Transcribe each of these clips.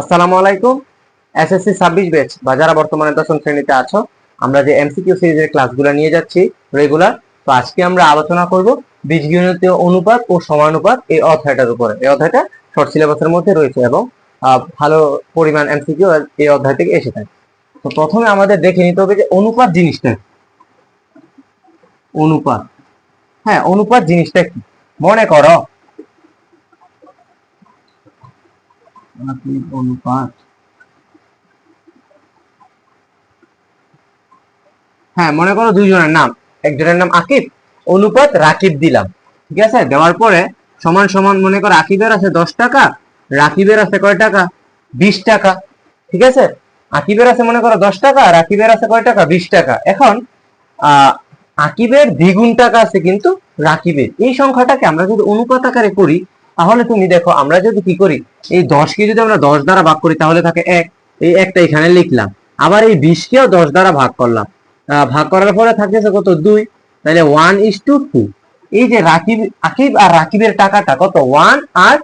আসসালামু আলাইকুম। এসএসসি ছাব্বিশ ব্যাচ বা যারা বর্তমানে দশম শ্রেণীতে আছো, আমরা যে এমসিকিউ সিরিজের ক্লাসগুলো নিয়ে যাচ্ছি রেগুলার তো আজকে আমরা আলোচনা করব বীজগণিতীয় অনুপাত ও সমানুপাত এই অধ্যায়টার উপরে। এই অধ্যায়টা শর্ট সিলেবাসের মধ্যে রয়েছে এবং ভালো পরিমাণ এমসিকিউ এই অধ্যায় থেকে এসে থাকে। তো প্রথমে আমাদের দেখে নিতে হবে যে অনুপাত জিনিসটা অনুপাত। হ্যাঁ অনুপাত জিনিসটা কি? মনে করো আকিব অনুপাত হ্যাঁ মনে করো দুইজনের নাম। একজনের নাম আকিব, অনুপাত রাকিব দিলাম। ঠিক আছে? দেওয়ার পরে সমান সমান মনে করো আকিবের আছে দশ টাকা, রাকিবের আছে কয় টাকা? বিশ টাকা। ঠিক আছে? আকিবের আছে মনে করো দশ টাকা রাকিবের আছে কয় টাকা? বিশ টাকা। এখন আকিবের দ্বিগুণ টাকা আছে কিন্তু রাকিবের। এই সংখ্যাটাকে আমরা যদি অনুপাত আকারে করি তাহলে তুমি দেখো, আমরা যদি কি করি, এই দশকে যদি আমরা দশ দ্বারা ভাগ করি, তাহলে থাকে এক। এই একটা এখানে লিখলাম। আবার এই বিশকেও দশ দ্বারা ভাগ করলাম। ভাগ করার পরে থাকতেছে কত? দুই। তাহলে ওয়ান ইস টু টু এই যে রাকিব আকিব আর রাকিবের টাকাটা কত? ওয়ান আর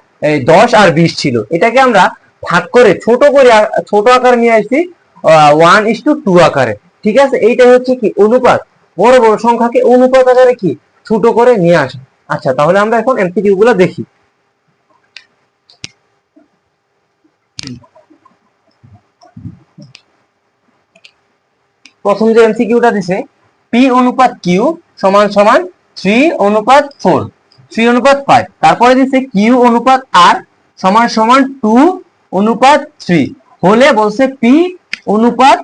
দশ আর বিশ ছিল। এটাকে আমরা ভাগ করে ছোট করে ছোট আকারে নিয়ে আসছি ওয়ান ইস টু টু আকারে। ঠিক আছে? এইটা হচ্ছে কি? অনুপাত। বড় বড় সংখ্যাকে অনুপাত আকারে কি? ছোট করে নিয়ে আসে। আচ্ছা তাহলে আমরা এখন এমসিকিউ গুলো দেখি। প্রথম যে এমসিকিউটা দিছে পি অনুপাত কিউ সমান সমান থ্রি অনুপাত ফোর থ্রি অনুপাত ফাইভ তারপরে দিছে কিউ অনুপাত আর সমান সমান টু অনুপাত থ্রি হলে বলছে পি অনুপাত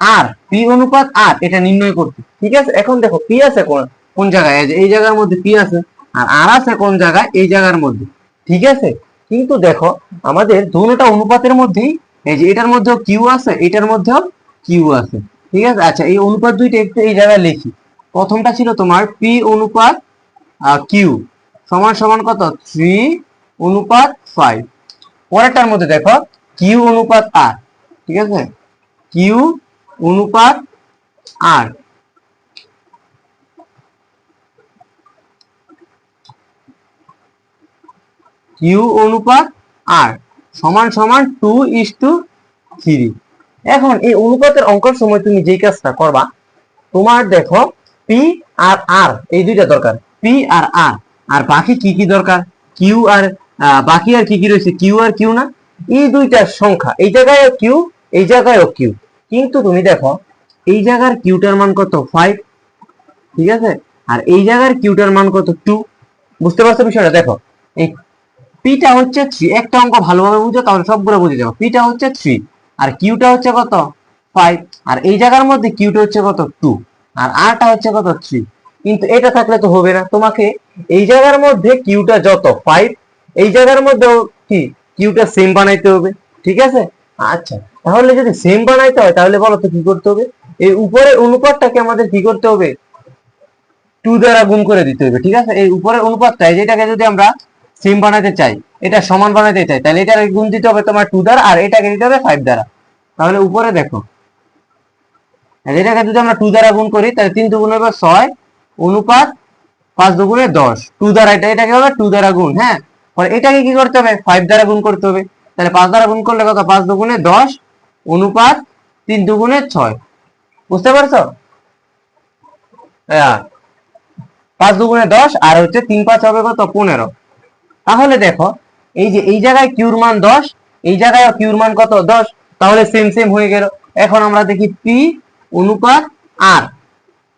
আর পি অনুপাত আর এটা নির্ণয় করতে। ঠিক আছে? এখন দেখো পি আছে কোন কোন জায়গায়? এই জায়গার মধ্যে পি আছে, আর আর আছে কোন জায়গায়? এই জায়গার মধ্যে। ঠিক আছে? কিন্তু দেখো, আমাদের দুটোটা অনুপাতের মধ্যেই, এই যে, এটার মধ্যেও কিউ আছে, এটার মধ্যেও কিউ আছে। ঠিক আছে? আচ্ছা এই অনুপাত দুইটা একটু এই জায়গায় লিখি। প্রথমটা ছিল তোমার পি অনুপাত কিউ সমান সমান কত? থ্রি অনুপাত ফাইভ পরেরটার মধ্যে দেখো কিউ অনুপাত আর ঠিক আছে? কিউ অনুপাত আর কিউ অনুপাত আর সমান সমান টু ইস টু থ্রি এখন এই অনুপাতের অঙ্কের সময় তুমি যেই কাজটা করবা, তোমার দেখো পি আর আর এই দুইটা দরকার। পি আর আর আর বাকি কি কি দরকার? কিউ আর বাকি আর কি কি রয়েছে? কিউ আর কিউ না? এই দুইটা সংখ্যা, এই জায়গায় কিউ এই জায়গায়ও কিউ কিন্তু তুমি দেখো, এই জায়গার কিউটার মান কত? ফাইভ ঠিক আছে? আর এই জায়গার কিউটার মান কত? টু বুঝতে পারছ বিষয়টা? দেখো, এই পিটা হচ্ছে থ্রি একটা অঙ্ক ভালোভাবে বুঝো, তাহলে সবগুলো বুঝে যাব পিটা হচ্ছে থ্রি আর কিউটা হচ্ছে কত? ফাইভ আর এই জায়গার মধ্যে কিউটা হচ্ছে কত? টু আর আরটা হচ্ছে কত? থ্রি কিন্তু এটা থাকলে তো হবে না। তোমাকে এই জায়গার মধ্যে কিউটা যত? ফাইভ এই জায়গার মধ্যেও কি? কিউটা সেম বানাইতে হবে। ঠিক আছে? আচ্ছা। তাহলে যদি সেম বানাইতে হয়, তাহলে বলো তো কি করতে হবে? এই উপরের অনুপাতটাকে আমাদের কি করতে হবে? টু দ্বারা গুণ করে দিতে হবে। ঠিক আছে? এই উপরের অনুপাতটা যেটাকে যদি আমরা সেম বানাতে চাই এটা সমান বানাতে চাই। তাহলে এটাকে গুণ দিতে হবে তোমার টু দ্বারা, আর এটাকে দিতে হবে ফাইভ দ্বারা। তাহলে উপরে দেখো। এটাকে যদি আমরা টু দ্বারা গুণ করি, তাহলে তিন দুগুণ হবে ছয় অনুপাত পাঁচ দুগুণে দশ। টু দ্বারা এটা, এটাকে হবে টু দ্বারা গুণ হ্যাঁ? পরে এটাকে কি করতে হবে? ফাইভ দ্বারা গুণ করতে হবে। তাহলে পাঁচ দ্বারা গুণ করলে কত? পাঁচ দুগুণে দশ অনুপাত তিন দুগুণে ছয়। বুঝতে পারছ? হ্যাঁ। পাঁচ দুগুণে দশ, আর হচ্ছে তিন পাঁচ হবে কত? পনেরো। তাহলে দেখো এই যে, এই জায়গায় কিউর মান দশ, এই জায়গায় কিউর মান কত দশ? তাহলে সেম সেম হয়ে গেল। এখন আমরা দেখি পি অনুপাত আর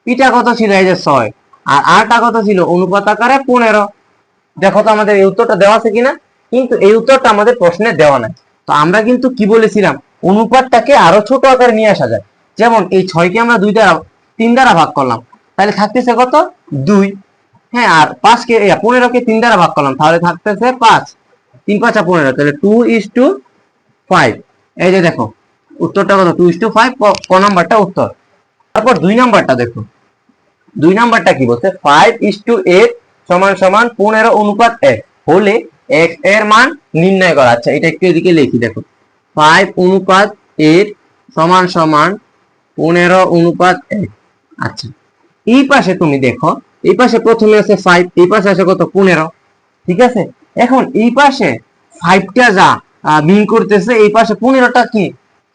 পিটা কত ছিল? এই যে ছয়। আর আরটা কত ছিল? অনুপাত আকারে পনেরো। দেখো তো আমাদের এই উত্তরটা দেওয়া আছে কিনা? কিন্তু এই উত্তরটা আমাদের প্রশ্নে দেওয়া নাই। তো আমরা কিন্তু কি বলেছিলাম? অনুপাতটাকে আরও ছোট আকারে নিয়ে আসা যায়। যেমন এই ছয়কে আমরা দুই দ্বারা, তিন দ্বারা ভাগ করলাম। তাহলে থাকতেছে কত? দুই। হ্যাঁ আর পাঁচকে পনেরোকে তিন দ্বারা ভাগ করলাম। তাহলে থাকতেছে পাঁচ। তিন পাঁচা পনেরো, তাহলে টু ইস টু ফাইভ এই যে দেখো, উত্তরটা কত? টু ইস টু ফাইভ ক নাম্বারটা উত্তর। তারপর দুই নাম্বারটা দেখো। দুই নাম্বারটা কি বলছে? ফাইভ ইস টু এইট সমান সমান পনেরো অনুপাত এক। হলে এক্সের মান নির্ণয় করা। আচ্ছা এটা একটু এদিকে লিখি, দেখো। ফাইভ অনুপাত এইট সমান সমান পনেরো অনুপাত এক। আচ্ছা এই পাশে তুমি দেখো, এই পাশে প্রথমে আছে ফাইভ এই পাশে আছে কত? পনেরো। ঠিক আছে? এখন এই পাশে ফাইভটা যা মিন করতেছে, এই পাশে পনেরোটা কি?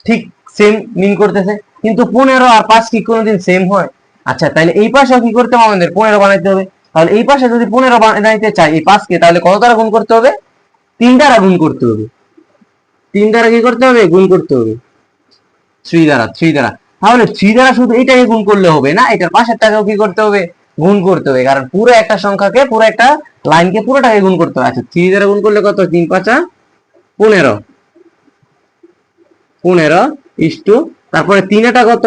ঠিক সেম মিন করতেছে, কিন্তু পনেরো আর পাঁচ কি কোনোদিন সেম হয়? আচ্ছা তাহলে এই পাশে কি করতে হবে আমাদের? পনেরো বানাইতে হবে। তাহলে এই পাশে যদি পনেরো বানাইতে চাই, এই পাঁচকে, তাহলে কত দ্বারা গুণ করতে হবে? তিন দ্বারা গুণ করতে হবে। তিন দ্বারা কি করতে হবে? গুণ করতে হবে। থ্রি দ্বারা থ্রি দ্বারা তাহলে থ্রি দ্বারা শুধু এটাকে গুণ করলে হবে না? এটার পাশের টাকাও কি করতে হবে? গুণ করতে হবে। কারণ পুরো একটা সংখ্যাকে, পুরো একটা লাইনকে পুরোটাকে গুণ করতে হবে। আচ্ছা থ্রি দ্বারা গুণ করলে কত? তিন পাঁচা পনেরো। পনেরো ইস্টু তারপরে তিনটা কত?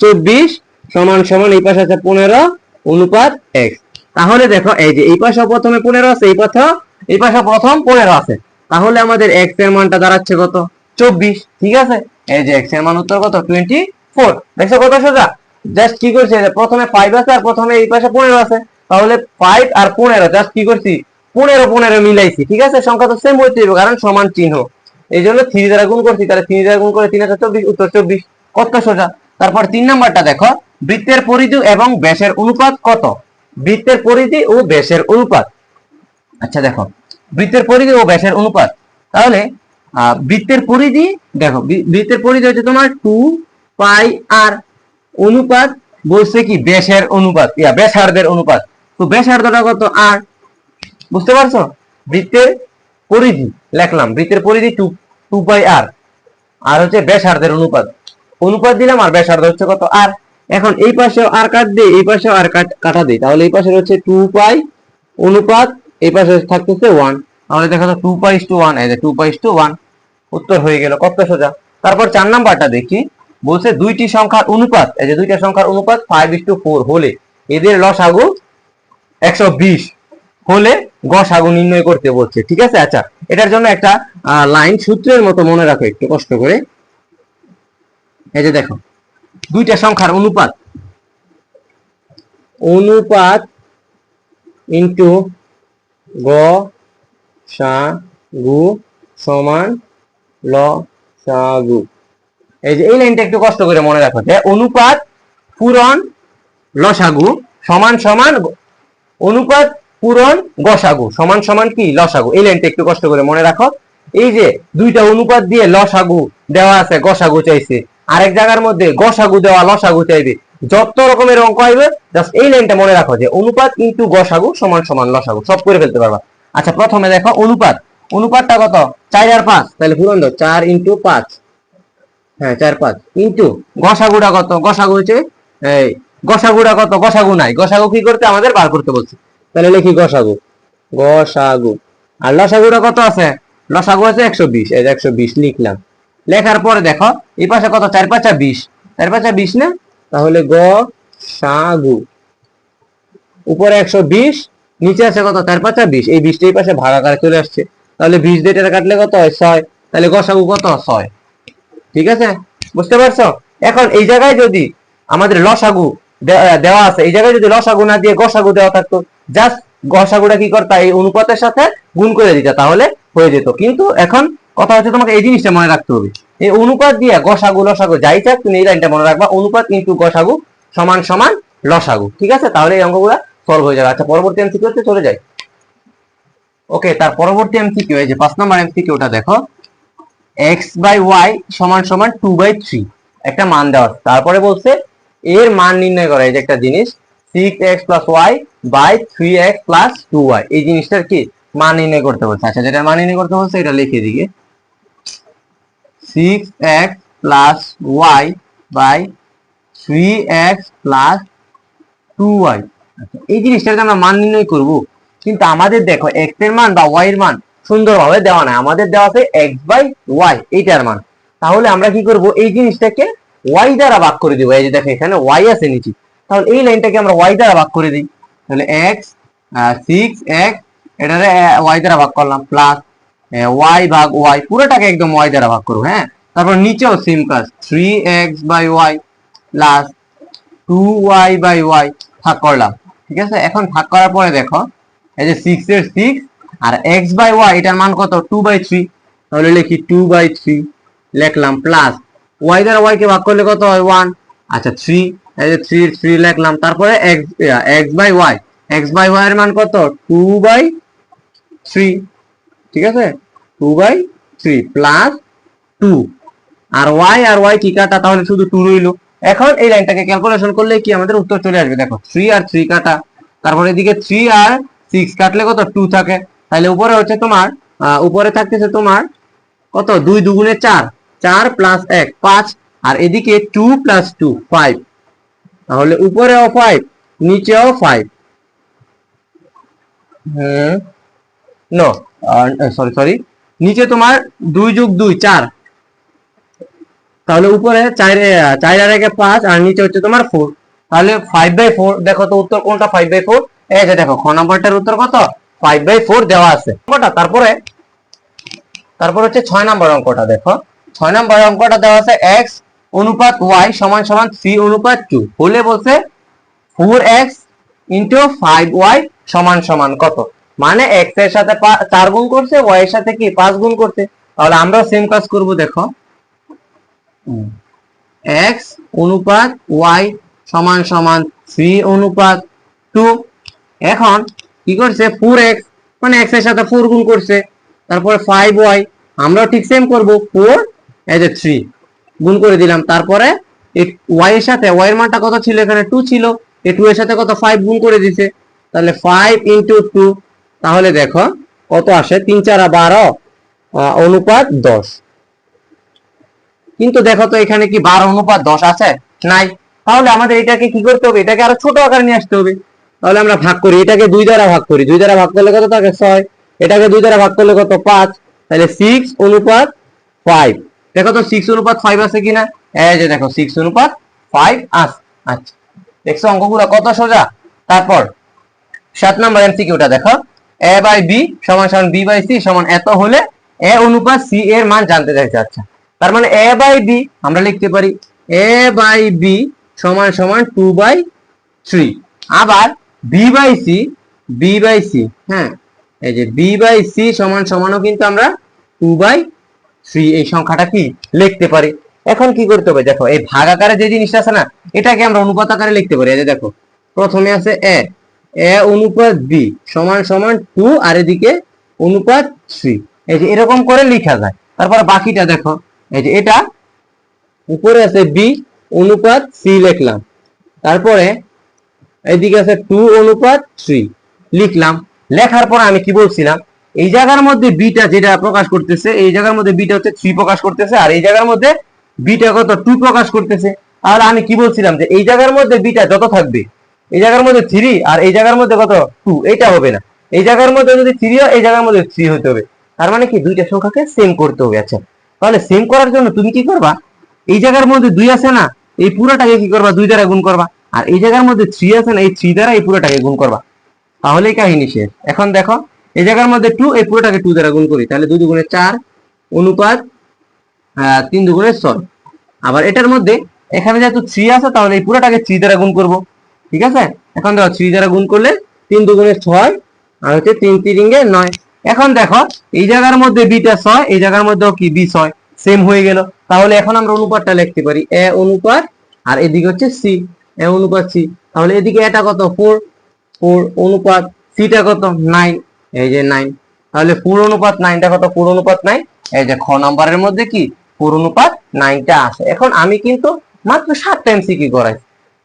চব্বিশ সমান সমান এই পাশে আছে পনেরো, অনুপাত এক্স তাহলে দেখো, এই যে এই পাশে প্রথমে পনেরো আছে, এই পাশে এই পাশে প্রথম পনেরো আছে। তাহলে আমাদের এক্সের মানটা দাঁড়াচ্ছে কত? চব্বিশ। ঠিক আছে? এই যে এক্সের মান উত্তর কত? টোয়েন্টি ফোর দেখছ কত সোজা? জাস্ট কি করছে? প্রথমে ফাইভ আছে আর প্রথমে এই পাশে পনেরো আছে। তাহলে ফাইভ আর পনেরো জাস্ট কি করছি? পনেরো পনেরো মিলাইছি, ঠিক আছে? সংখ্যা তো সেম হইতে হবে, কারণ সমান চিহ্ন। এই জন্য থ্রি দ্বারা গুণ করছি, তাহলে থ্রি দ্বারা গুণ করে তিন হাজার চব্বিশ, উত্তর চব্বিশ, কত সোজা? তারপর তিন নাম্বারটা দেখো, বৃত্তের পরিধি এবং ব্যাসের অনুপাত কত? বৃত্তের পরিধি ও ব্যাসের অনুপাত। আচ্ছা দেখো, বৃত্তের পরিধি ও ব্যাসের অনুপাত। তাহলে বৃত্তের পরিধি, দেখো বৃত্তের পরিধি হচ্ছে তোমার টু পাই আর অনুপাত বলছে কি? ব্যাসের অনুপাত। ইয়া, ব্যাসার্ধের অনুপাত। তো ব্যাসার্ধটা কত? আর, বুঝতে পারছ? বৃত্তের পরিধি লিখলাম। বৃত্তের পরিধি টু টু পাই আর আর হচ্ছে ব্যাসার্ধের অনুপাত। অনুপাত দিলাম আর ব্যাসার্ধ হচ্ছে কত? আর এখন এই পাশে আর কাট দিই এই পাশে আর কাট- কাটা দিই তাহলে এই পাশে হচ্ছে টু পাই অনুপাত, এই পাশে থাকতেছে ওয়ান তাহলে দেখা যাচ্ছে টু পাই টু ওয়ান এই যে টু পাই টু ওয়ান উত্তর হয়ে গেল, কত সোজা? তারপর চার নাম্বারটা দেখি। বলছে দুইটি সংখ্যার অনুপাত, এই যে দুইটা সংখ্যার অনুপাত ফাইভ ইস টু ফোর হলে এদের লসাগু একশো বিশ হলে গসাগু নির্ণয় করতে বলছে, ঠিক আছে? আচ্ছা এটার জন্য একটা লাইন সূত্রের মতো মনে রাখো একটু কষ্ট করে। এই যে দেখো, দুইটা সংখ্যার অনুপাত। অনুপাত ইন্টু গ সা গু সমান ল সা গু। এই যে, এই লাইনটা একটু কষ্ট করে মনে রাখো যে, অনুপাত পূরণ লসাগু সমান সমান অনুপাত পূরণ গসাগু সমান সমান কি? লসাগু। এই লাইনটা একটু কষ্ট করে মনে রাখো। এই যে, দুইটা অনুপাত দিয়ে লসাগু দেওয়া আছে, গসাগু চাইছে। আরেক জায়গার মধ্যে গসাগু দেওয়া, লসাগু চাইবে। যত রকমের অঙ্ক আইবে জাস্ট এই লাইনটা মনে রাখো যে, অনুপাত ইনটু গসাগু সমান সমান লসাগু। সব করে ফেলতে পারবা। আচ্ছা প্রথমে দেখো অনুপাত। অনুপাতটা কত? চার আর পাঁচ। তাহলে পূরণ দাও। চার ইনটু পাঁচ। হ্যাঁ চার পাঁচ। ইনটু গসাগুটা কত? গসাগু হচ্ছে, এই গসাগুটা কত? গসাগু নাই। গসাগু কি করতে? আমাদের বার করতে বলছে। তাহলে লিখি গসাগু। গসাগু। আর লসাগুটা কত আছে? লসাগু আছে একশো বিশ। এই একশো বিশ লিখলাম। লেখার পরে দেখো, এই পাশে কত? চার পাঁচা বিশ। চার পাঁচা বিশ না? তাহলে গ সাগু উপরে একশো বিশ, নিচে আছে কত? চার পাঁচা বিশ। এই বিশটা এই পাশে ভাগাকারে চলে আসছে। তাহলে বিশ দিয়ে এটা কাটলে কত হয়? ছয়। তাহলে গসাগু কত? ছয়। ঠিক আছে? বুঝতে পারছ? এখন এই জায়গায় যদি আমাদের লসাগু দেওয়া আছে, এই জায়গায় যদি লসাগু না দিয়ে গসাগু দেওয়া থাকতো জাস্ট গসাগুটা কি করতা, এই অনুপাতের সাথে গুণ করে দিতা, তাহলে হয়ে যেত। কিন্তু এখন কথা হচ্ছে তোমাকে এই জিনিসটা মনে রাখতে হবে। এই অনুপাত দিয়ে গসাগু, লসাগু যাই থাক, তুমি এই লাইনটা মনে রাখবা, অনুপাত কিন্তু গসাগু সমান সমান লসাগু। ঠিক আছে? তাহলে এই অঙ্কগুলা সলভ হয়ে যাবে। আচ্ছা পরবর্তী এমসিকিউ তে চলে যাই। ওকে তার পরবর্তী এমসিকিউ এই যে পাঁচ নম্বর এমসিকিউটা দেখো। এক্স বাই ওয়াই সমান সমান টু বাই থ্রি একটা মান দেওয়া। তারপরে বলছে, এর মান নির্ণয় করা, এই যে একটা জিনিস six x plus y by three x plus two y এই জিনিসটার কি? মান নির্ণয় করতে বলছে। আচ্ছা যেটা মান নির্ণয় করতে বলছে, এটা লিখে দিকে six x plus y by three x plus two y এই জিনিসটাকে আমরা মান নির্ণয় করব। কিন্তু আমাদের দেখো এক্সের মান বা ওয়াই এর মান সুন্দরভাবে দেওয়া নাই। আমাদের দেওয়া আছে এক্স বাই ওয়াই এইটার মান। তাহলে আমরা কি করব? এই জিনিসটাকে ওয়াই দ্বারা ভাগ করে দিব। এই যে দেখো, এখানে ওয়াই আছে নিচে। তাহলে এই লাইনটাকে আমরা ওয়াই দ্বারা ভাগ করে দিই। তাহলে এক্স সিক্স এক্স এটারে ওয়াই দ্বারা ভাগ করলাম। প্লাস ওয়াই ভাগ ওয়াই পুরোটাকে একদম ওয়াই দ্বারা ভাগ করব হ্যাঁ? তারপর নিচেও সেম কাজ। Three x by y plus two y by y ভাগ করলাম। ঠিক আছে? এখন ভাগ করার পরে দেখো, এই যে সিক্স এর সিক্স আর এক্স বাই ওয়াই এটার মান কত? টু বাই থ্রি তাহলে লিখি টু বাই থ্রি লিখলাম প্লাস ওয়াই দ্বারা ওয়াই কে ভাগ করলে কত হয়? ওয়ান আচ্ছা থ্রি থ্রি থ্রি লিখলাম। তারপরে x x by y x by y এর মান কত? টু বাই থ্রি ঠিক আছে? Two by three plus two R y আর ওয়াই কি কাটা? তাহলে শুধু টু রইল। এখন এই লাইনটাকে ক্যালকুলেশন করলে কি আমাদের উত্তর চলে আসবে? দেখো থ্রি আর থ্রি কাটা। তারপরে এদিকে থ্রি আর সিক্স কাটলে কত? টু থাকে। তাহলে উপরে হচ্ছে তোমার উপরে থাকতেছে তোমার কত? দুই দুগুণে চার। চার প্লাস এক, পাঁচ। আর এদিকে টু প্লাস টু ফাইভ তাহলে উপরেও ফাইভ নিচেও ফাইভ সরি সরি নিচে তোমার দুই যুগ দুই, চার। তাহলে উপরে চার চার একে পাঁচ, আর নিচে হচ্ছে তোমার ফোর তাহলে ফাইভ বাই ফোর দেখো তো উত্তর কোনটা ফাইভ বাই ফোর এই দেখো, খ নাম্বারটার উত্তর কত? ফাইভ বাই ফোর দেওয়া আছে। অঙ্কটা, তারপরে, তারপর হচ্ছে ছয় নাম্বার অঙ্কটা, দেখো। ছয় নাম্বার অঙ্কটা দেওয়া আছে অনুপাত ওয়াই সমান সমান থ্রি অনুপাত টু হলে বলছে four x into five y সমান সমান কত? মানে এক্সের সাথে চার গুণ করছে ওয়াই এর সাথে কি পাঁচ গুণ করছে? তাহলে আমরাও সেম কাজ করব, দেখো। এক্স অনুপাত ওয়াই সমান সমান থ্রি অনুপাত টু এখন কি করছে? ফোর এক্স মানে এক্সের সাথে ফোর গুণ করছে। তারপরে ফাইভ ওয়াই আমরাও ঠিক সেম করব। ফোর এজ এ থ্রি গুণ করে দিলাম। তারপরে ওয়াই এর সাথে ওয়াই এর মানটা কত ছিল? এখানে টু ছিল। এই টু এর সাথে কত? ফাইভ গুণ করে দিছে। তাহলে ফাইভ ইন্টু টু তাহলে দেখো কত আসে? তিন, চারা বারো অনুপাত দশ। কিন্তু দেখো তো এখানে কি বারো অনুপাত দশ আছে? নাই। তাহলে আমাদের এটাকে কি করতে হবে? এটাকে আরও ছোট আকারে নিয়ে আসতে হবে। তাহলে আমরা ভাগ করি। এটাকে দুই দ্বারা ভাগ করি। দুই দ্বারা ভাগ করলে কত? থাকে ছয়। এটাকে দুই দ্বারা ভাগ করলে কত? পাঁচ। তাহলে সিক্স অনুপাত ফাইভ দেখো তো সিক্স অনুপাত ফাইভ আছে কিনা? এই যে দেখো সিক্স অনুপাত ফাইভ আছে। আচ্ছা। দেখছ অঙ্কগুলো কত সোজা? তারপর সাত নম্বর এমসিকিউটা দেখো। এ বাই বি সমান সমান বি বাই সি সমান এত হলে এ অনুপাত সি এর মান জানতে চাইছে। আচ্ছা। তার মানে এ বাই বি আমরা লিখতে পারি। এ বাই বি সমান সমান টু বাই থ্রি আবার B by C B by C হ্যাঁ? এই যে বি বাই সি সমান সমানও কিন্তু আমরা টু বাই থ্রি এই সংখ্যাটা কি লিখতে পারি? এখন কি করতে হবে? দেখো, এই ভাগ আকারে যে জিনিসটা আছে না, এটাকে আমরা অনুপাত আকারে লিখতে পারি। এই যে দেখো, প্রথমে আছে এ এ অনুপাত বি সমান সমান টু আর এদিকে অনুপাত থ্রি এই যে এরকম করে লেখা যায়। তারপর বাকিটা দেখো, এই যে এটা উপরে আছে বি অনুপাত সি লিখলাম। তারপরে এইদিকে আছে টু অনুপাত থ্রি লিখলাম। লেখার পর আমি কি বলছিলাম? এই জায়গার মধ্যে বিটা যেটা প্রকাশ করতেছে, এই জায়গার মধ্যে বিটা হচ্ছে থ্রি প্রকাশ করতেছে, আর এই জায়গার মধ্যে বিটা কত? টু প্রকাশ করতেছে। আর আমি কি বলছিলাম যে, এই জায়গার মধ্যে বিটা যত থাকবে, এই জায়গার মধ্যে থ্রি আর এই জায়গার মধ্যে কত? টু এইটা হবে না। এই জায়গার মধ্যে যদি থ্রি হয়, এই জায়গার মধ্যে থ্রি হতে হবে। তার মানে কি? দুইটা সংখ্যাকে সেম করতে হবে। আচ্ছা তাহলে সেম করার জন্য তুমি কি করবা? এই জায়গার মধ্যে দুই আছে না? এই পুরোটাকে কি করবা? দুই দ্বারা গুণ করবা। আর এই জায়গার মধ্যে থ্রি আছে না, এই থ্রি দ্বারা এই পুরোটাকে গুণ করবা। তাহলেই কাহিনী শেষ। এখন দেখো, এই জায়গার মধ্যে টু এই পুরোটাকে টু দ্বারা গুণ করি। তাহলে দুই দুগুণে চার, অনুপাত তিন দুগুণে ছয়। আবার এটার মধ্যে এখানে যেহেতু থ্রি আছে, তাহলে এই পুরোটাকে থ্রি দ্বারা গুণ করব। ঠিক আছে? এখন দেখো থ্রি দ্বারা গুণ করলে তিন দুগুণে ছয়, আর হচ্ছে তিন তিরিঙ্গে নয়। এখন দেখো, এই জায়গার মধ্যে বিটা ছয়, এই জায়গার মধ্যেও কি বি ছয়? সেম হয়ে গেল। তাহলে এখন আমরা অনুপাতটা লিখতে পারি। এ অনুপাত, আর এদিকে হচ্ছে সি অনুপাত সি তাহলে এদিকে এটা কত? ফোর ফোর অনুপাত সিটা কত? নাইন এই যে নাইন তাহলে ফোর অনুপাত নাইনটা কত? ফোর অনুপাত নাইন এই যে খ নাম্বারের মধ্যে কি? ফোর অনুপাত নাইনটা আছে। এখন আমি কিন্তু মাত্র সাতটা এমসিকিউ করাইছি?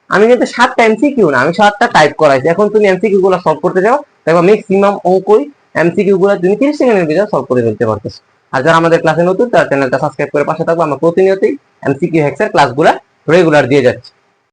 আমি কিন্তু সাতটা এমসিকিউ না, আমি সাতটা টাইপ করাইছি। এখন তুমি এমসিকিউ গুলো সলভ করতে যাও দেখো ম্যাক্সিমাম অঙ্কই এমসিকিউ গুলো তুমি তিরিশ সেকেন্ডের ভিতরে সলভ করে ফেলতে পারতেছো। আর যারা আমাদের ক্লাসে নতুন, তার চ্যানেলটা সাবস্ক্রাইব করে পাশে থাকব। আমরা প্রতিনিয়তই এমসিকিউ হ্যাক্সের ক্লাসগুলো রেগুলার দিয়ে যাচ্ছি।